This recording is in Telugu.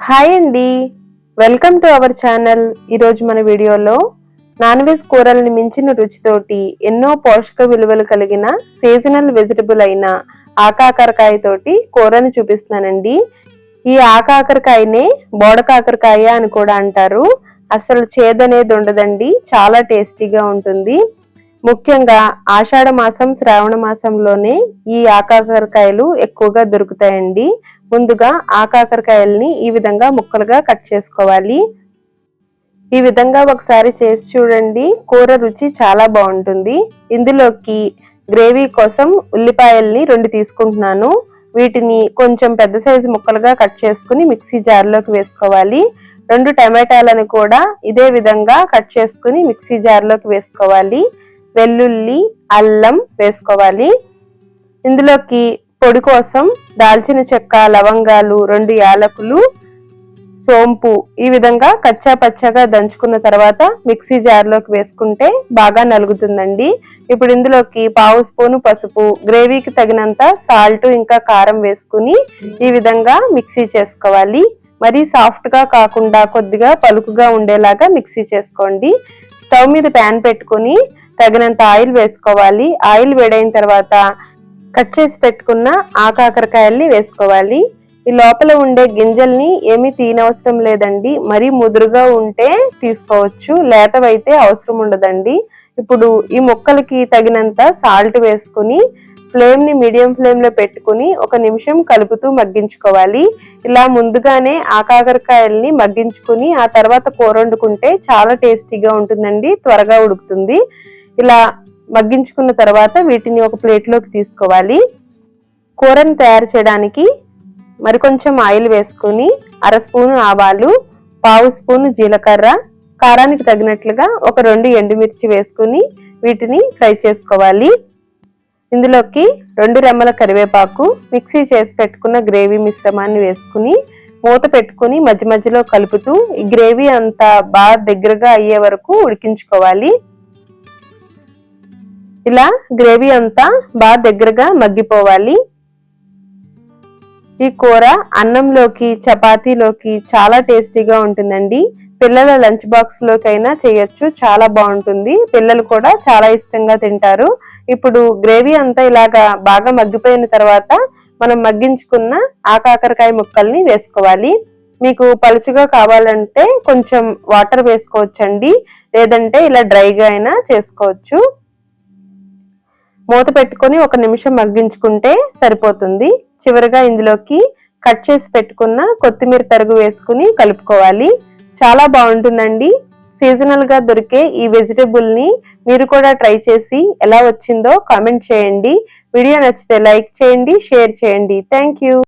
హాయ్ అండి. Welcome to our channel. ఈరోజు మన వీడియోలో నాన్ వెజ్ కూరల్ని మించిన రుచితోటి ఎన్నో పోషక విలువలు కలిగిన సీజనల్ వెజిటబుల్ అయిన ఆకాకరకాయ తోటి కూరని చూపిస్తున్నానండి. ఈ ఆకాకరకాయనే బోడకాకరకాయ అని కూడా అంటారు. అసలు చేదనేది ఉండదండి. చాలా టేస్టీగా ఉంటుంది. ముఖ్యంగా ఆషాఢ మాసం శ్రావణ మాసంలోనే ఈ ఆకాకరకాయలు ఎక్కువగా దొరుకుతాయండి. ముందుగా ఆకాకరకాయల్ని ఈ విధంగా ముక్కలుగా కట్ చేసుకోవాలి. ఈ విధంగా ఒకసారి చేసి చూడండి. కూర రుచి చాలా బాగుంటుంది. ఇందులోకి గ్రేవీ కోసం ఉల్లిపాయల్ని రెండు తీసుకుంటున్నాను. వీటిని కొంచెం పెద్ద సైజు ముక్కలుగా కట్ చేసుకుని మిక్సీ జార్లోకి వేసుకోవాలి. రెండు టమాటాలను కూడా ఇదే విధంగా కట్ చేసుకుని మిక్సీ జార్లోకి వేసుకోవాలి. వెల్లుల్లి అల్లం వేసుకోవాలి. ఇందులోకి పొడి కోసం దాల్చిన చెక్క లవంగాలు రెండు యాలకులు సోంపు ఈ విధంగా కచ్చా పచ్చగా దంచుకున్న తర్వాత మిక్సీ జార్లోకి వేసుకుంటే బాగా నలుగుతుందండి. ఇప్పుడు ఇందులోకి పావు స్పూను పసుపు గ్రేవీకి తగినంత సాల్ట్ ఇంకా కారం వేసుకుని ఈ విధంగా మిక్సీ చేసుకోవాలి. మరీ సాఫ్ట్గా కాకుండా కొద్దిగా పలుకుగా ఉండేలాగా మిక్సీ చేసుకోండి. స్టవ్ మీద ప్యాన్ పెట్టుకుని తగినంత ఆయిల్ వేసుకోవాలి. ఆయిల్ వేడైన తర్వాత కట్ చేసి పెట్టుకున్న ఆకాకరకాయల్ని వేసుకోవాలి. ఈ లోపల ఉండే గింజల్ని ఏమీ తీనవసరం లేదండి. మరీ ముదురుగా ఉంటే తీసుకోవచ్చు. లేతవైతే అవసరం ఉండదండి. ఇప్పుడు ఈ ముక్కలకి తగినంత సాల్ట్ వేసుకుని ఫ్లేమ్ని మీడియం ఫ్లేమ్లో పెట్టుకుని ఒక నిమిషం కలుపుతూ మగ్గించుకోవాలి. ఇలా ముందుగానే ఆకాకరకాయల్ని మగ్గించుకుని ఆ తర్వాత కూర వండుకుంటే చాలా టేస్టీగా ఉంటుందండి. త్వరగా ఉడుకుతుంది. ఇలా మగ్గించుకున్న తర్వాత వీటిని ఒక ప్లేట్లోకి తీసుకోవాలి. కూరని తయారు చేయడానికి మరికొంచెం ఆయిల్ వేసుకుని అర స్పూను ఆవాలు పావు స్పూను జీలకర్ర కారానికి తగినట్లుగా ఒక రెండు ఎండుమిర్చి వేసుకుని వీటిని ఫ్రై చేసుకోవాలి. ఇందులోకి రెండు రెమ్మల కరివేపాకు మిక్సీ చేసి పెట్టుకున్న గ్రేవీ మిశ్రమాన్ని వేసుకుని మూత పెట్టుకుని మధ్య మధ్యలో కలుపుతూ ఈ గ్రేవీ అంతా బాగా దగ్గరగా అయ్యే వరకు ఉడికించుకోవాలి. ఇలా గ్రేవీ అంతా బాగా దగ్గరగా మగ్గిపోవాలి. ఈ కూర అన్నంలోకి చపాతీలోకి చాలా టేస్టీగా ఉంటుందండి. పిల్లల లంచ్ బాక్స్ లోకైనా చేయొచ్చు చాలా బాగుంటుంది. పిల్లలు కూడా చాలా ఇష్టంగా తింటారు. ఇప్పుడు గ్రేవీ అంతా ఇలాగా బాగా మగ్గిపోయిన తర్వాత మనం మగ్గించుకున్న ఆకాకరకాయ ముక్కల్ని వేసుకోవాలి. మీకు పలుచుగా కావాలంటే కొంచెం వాటర్ వేసుకోవచ్చండి. లేదంటే ఇలా డ్రైగా అయినా చేసుకోవచ్చు. మూత పెట్టుకొని ఒక నిమిషం మగ్గించుకుంటే సరిపోతుంది. చివరిగా ఇందులోకి కట్ చేసి పెట్టుకున్న కొత్తిమీర తరుగు వేసుకుని కలుపుకోవాలి. చాలా బాగుంటుందండి. సీజనల్గా దొరికే ఈ వెజిటేబుల్ని మీరు కూడా ట్రై చేసి ఎలా వచ్చిందో కామెంట్ చేయండి. వీడియో నచ్చితే లైక్ చేయండి షేర్ చేయండి. Thank you